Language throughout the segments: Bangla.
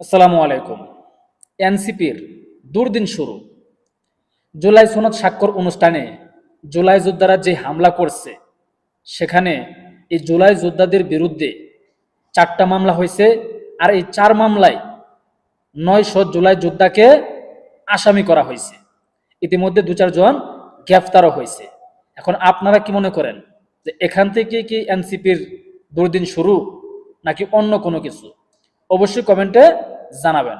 আসসালামু আলাইকুম। এনসিপির দুর্দিন শুরু। জুলাই সনদ স্বাক্ষর অনুষ্ঠানে জুলাই যোদ্ধারা যে হামলা করছে, সেখানে এই জুলাই যোদ্ধাদের বিরুদ্ধে চারটা মামলা হয়েছে আর এই চার মামলায় নয়শো জুলাই যোদ্ধাকে আসামি করা হয়েছে। ইতিমধ্যে দু চারজন গ্রেফতারও হয়েছে। এখন আপনারা কি মনে করেন যে এখান থেকে কি এনসিপির দুর্দিন শুরু নাকি অন্য কোনো কিছু? অবশ্যই কমেন্টে জানাবেন।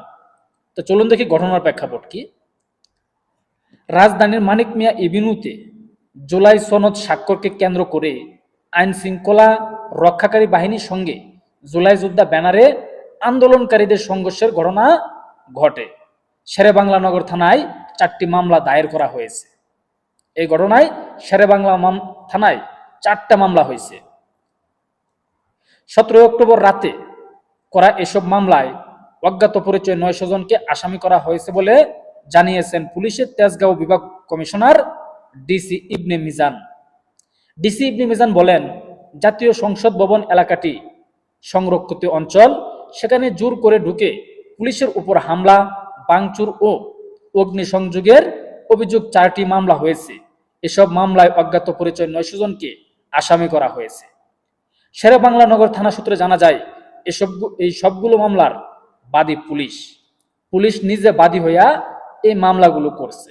তো চলুন দেখি ঘটনার প্রেক্ষাপট কি। রাজধানীর মানিক মিয়া এভিনিউতে জুলাই সনদ স্বাক্ষরকে কেন্দ্র করে আইন শৃঙ্খলা রক্ষাকারী বাহিনীর সঙ্গে জুলাই যোদ্ধা ব্যানারে আন্দোলনকারীদের সংঘর্ষের ঘটনা ঘটে। শেরে বাংলা নগর থানায় চারটি মামলা দায়ের করা হয়েছে। এই ঘটনায় শেরে বাংলা থানায় চারটা মামলা হয়েছে। সতেরোই অক্টোবর রাতে করা এসব মামলায় অজ্ঞাত পরিচয় নয়শো জনকে আসামি করা হয়েছে বলে জানিয়েছেন পুলিশের তেজগাঁও বিভাগ commissioner DC Ibne Mizan. DC Ibne Mizan বলেন, জাতীয় সংসদ ভবন এলাকাটি সংরক্ষিত অঞ্চল, সেখানে জোর করে ঢুকে পুলিশের উপর হামলা বাংচুর ও অগ্নিসংযোগের অভিযোগ চারটি মামলা হয়েছে। এসব মামলায় অজ্ঞাত পরিচয় নয়শো জনকে আসামি করা হয়েছে। শেরে বাংলা নগর থানা সূত্রে জানা যায়, এসব এই সবগুলো মামলার বাদী পুলিশ। পুলিশ নিজে বাদী হইয়া এই মামলাগুলো করছে।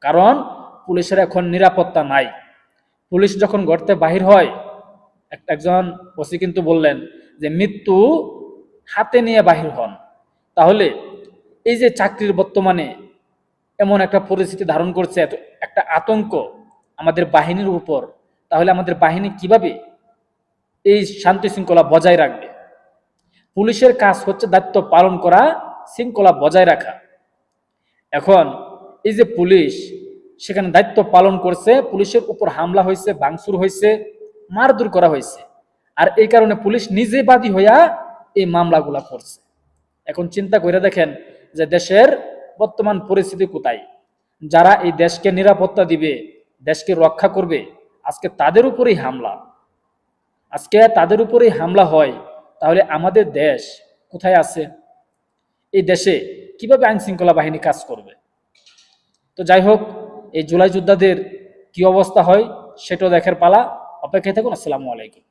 কারণ পুলিশের এখন নিরাপত্তা নাই। পুলিশ যখন গড়তে বাহির হয়, এক- একজন ওসি কিন্তু বললেন যে, মৃত্যু হাতে নিয়ে বাহির হন। তাহলে এই যে চাকরির বর্তমানে এমন একটা পরিস্থিতি ধারণ করছে, এত একটা আতঙ্ক আমাদের বাহিনীর উপর, তাহলে আমাদের বাহিনী কীভাবে এই শান্তি শৃঙ্খলা বজায় রাখবে? পুলিশের কাজ হচ্ছে দায়িত্ব পালন করা, শৃঙ্খলা বজায় রাখা। এখন এই যে পুলিশ, সেখানে দায়িত্ব পালন করছে, পুলিশের উপর হামলা হয়েছে, ভাঙচুর হয়েছে, মারধর করা হয়েছে। আর এই কারণে পুলিশ নিজে বাদী হইয়া এই মামলাগুলা করছে। এখন চিন্তা করে দেখেন যে দেশের বর্তমান পরিস্থিতি কোথায়। যারা এই দেশকে নিরাপত্তা দিবে, দেশকে রক্ষা করবে, আজকে তাদের উপরেই হামলা। আজকে তাদের উপরেই হামলা হয় তাহলে আমাদের দেশ কোথায় আছে? এই দেশে কীভাবে আইন শৃঙ্খলা বাহিনী কাজ করবে? তো যাই হোক, এই জুলাই যোদ্ধাদের কি অবস্থা হয় সেটাও দেখার পালা। অপেক্ষায় থাকুন, আসসালামু আলাইকুম।